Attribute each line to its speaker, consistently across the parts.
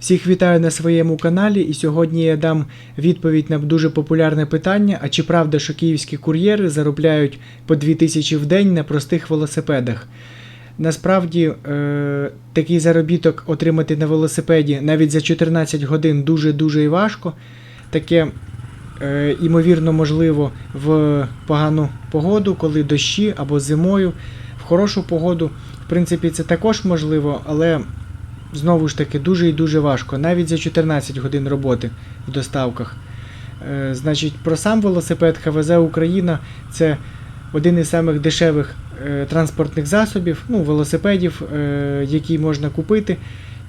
Speaker 1: Всіх вітаю на своєму каналі, і сьогодні я дам відповідь на дуже популярне питання: а чи правда, що київські кур'єри заробляють по 2000 в день на простих велосипедах? Насправді е, такий заробіток отримати на велосипеді навіть за 14 годин дуже-дуже і важко. Таке е, імовірно можливо в погану погоду, коли дощі або зимою. В хорошу погоду, в принципі, це також можливо, але знову ж таки дуже і дуже важко, навіть за 14 годин роботи в доставках. Е, значить, про сам велосипед ХВЗ Україна це один із самих дешевих е, транспортних засобів, ну, велосипедів, е, які можна купити.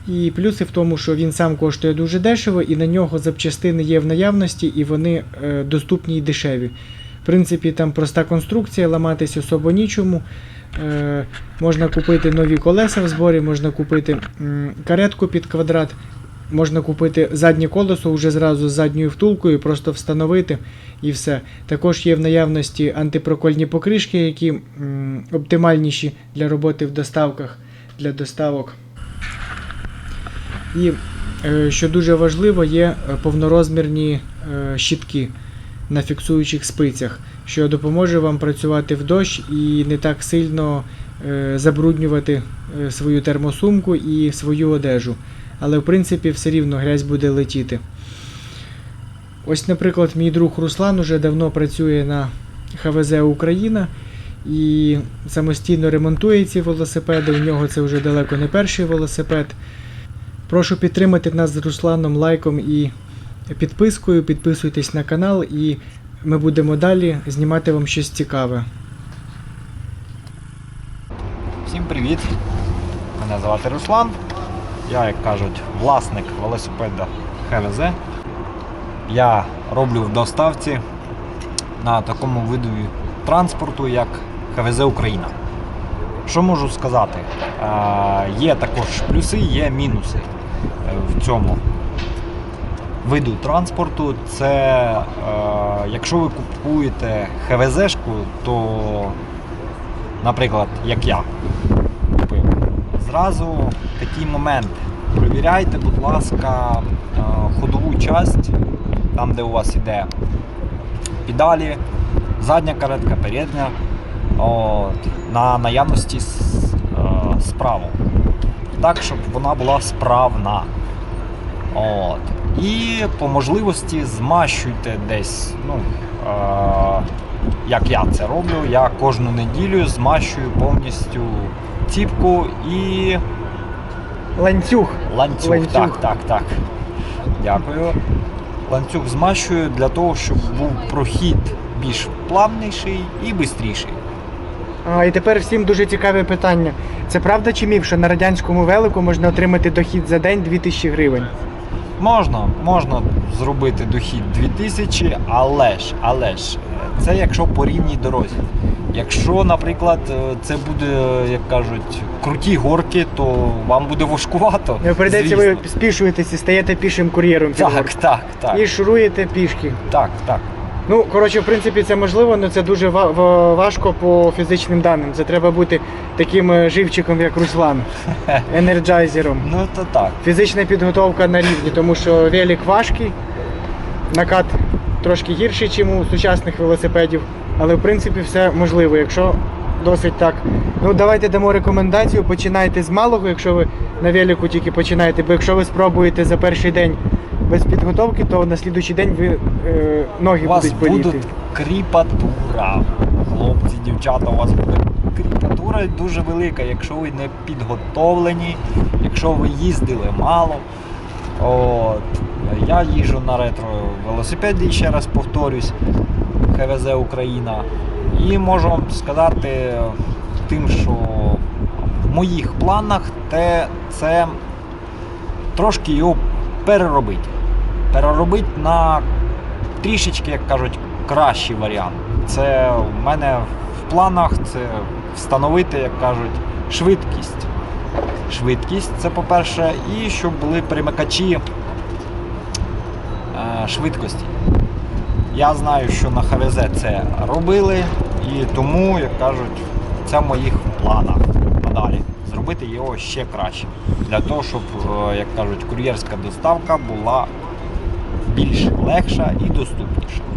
Speaker 1: І плюси в тому, що він сам коштує дуже дешево, і на нього запчастини є в наявності, і вони е, доступні і дешеві. В принципі, там проста конструкція, ламатись особо нічому. Е, можна купити нові колеса в зборі, можна купити каретку під квадрат, можна купити заднє колесо вже зразу з задньою втулкою, просто встановити і все. Також є в наявності антипрокольні покришки, які оптимальніші для роботи в доставках, для доставок. І е, що дуже важливо, є повнорозмірні е, щітки на фіксуючих спицях, що допоможе вам працювати в дощ і не так сильно е, забруднювати е, свою термосумку і свою одежу. Але в принципі все рівно грязь буде летіти. Ось, наприклад, мій друг Руслан уже давно працює на ХВЗ Україна і самостійно ремонтує ці велосипеди. У нього це вже далеко не перший велосипед. Прошу підтримати нас з Русланом лайком і підпискою. Підписуйтесь на канал, і ми будемо далі знімати вам щось цікаве.
Speaker 2: Всім привіт! Мене звати Руслан. Я, як кажуть, власник велосипеда ХВЗ. Я роблю в доставці на такому виду транспорту, як ХВЗ Україна. Що можу сказати? Е, є також плюси, є мінуси в цьому виду транспорту. Це е, якщо ви купуєте ХВЗ-шку, то, наприклад, як я купив, зразу такий момент. Провіряйте, будь ласка, е, ходову часть, там, де у вас іде педалі, задня каретка, передня, от, на наявності е, справу. Так, щоб вона була справна. От. І по можливості змащуйте десь. Ну, е, як я це роблю, я кожну неділю змащую повністю ціпку і
Speaker 1: Ланцюг.
Speaker 2: ланцюг.
Speaker 1: Ланцюг.
Speaker 2: Так, так, так. Дякую. Ланцюг змащую для того, щоб був прохід більш плавніший і швидший.
Speaker 1: А, і тепер всім дуже цікаве питання. Це правда чи міф, що на радянському велику можна отримати дохід за день 2000 гривень?
Speaker 2: Можна, можна зробити дохід 2000, але ж, але ж, е, це якщо по рівній дорозі. Якщо, наприклад, е, це буде, як кажуть, круті горки, то вам буде важкувато.
Speaker 1: Не прийдеться ви спішуєтесь і стаєте пішим кур'єром.
Speaker 2: Так, так, так,
Speaker 1: І шуруєте пішки.
Speaker 2: так, так.
Speaker 1: Ну, коротше, в принципі, це можливо, але це дуже ва- ва- важко по фізичним даним. Це треба бути таким е, живчиком, як Руслан, енерджайзером.
Speaker 2: Ну то так.
Speaker 1: Фізична підготовка на рівні, тому що велик важкий, накат трошки гірший, ніж у сучасних велосипедів, але в принципі все можливо, якщо досить так. Ну давайте дамо рекомендацію. Починайте з малого, якщо ви на велику тільки починаєте, бо якщо ви спробуєте за перший день без підготовки, то на слідуючий день ви е, ноги
Speaker 2: У вас
Speaker 1: будуть боліти.
Speaker 2: буде кріпатура. Хлопці, дівчата, у вас буде кріпатура дуже велика, якщо ви не підготовлені, якщо ви їздили мало. От. Я їжджу на ретро велосипеді, ще раз повторюсь, ХВЗ Україна. І можу вам сказати тим, що в моїх планах те, це трошки його переробити. Переробити на трішечки, як кажуть, кращий варіант. Це в мене в планах це встановити, як кажуть, швидкість. Швидкість це по-перше, і щоб були примикачі е, швидкості. Я знаю, що на ХВЗ це робили, і тому, як кажуть, це в моїх планах надалі. Зробити зробити його ще краще. Для того, щоб, е, як кажуть, кур'єрська доставка була більш легша і доступніша.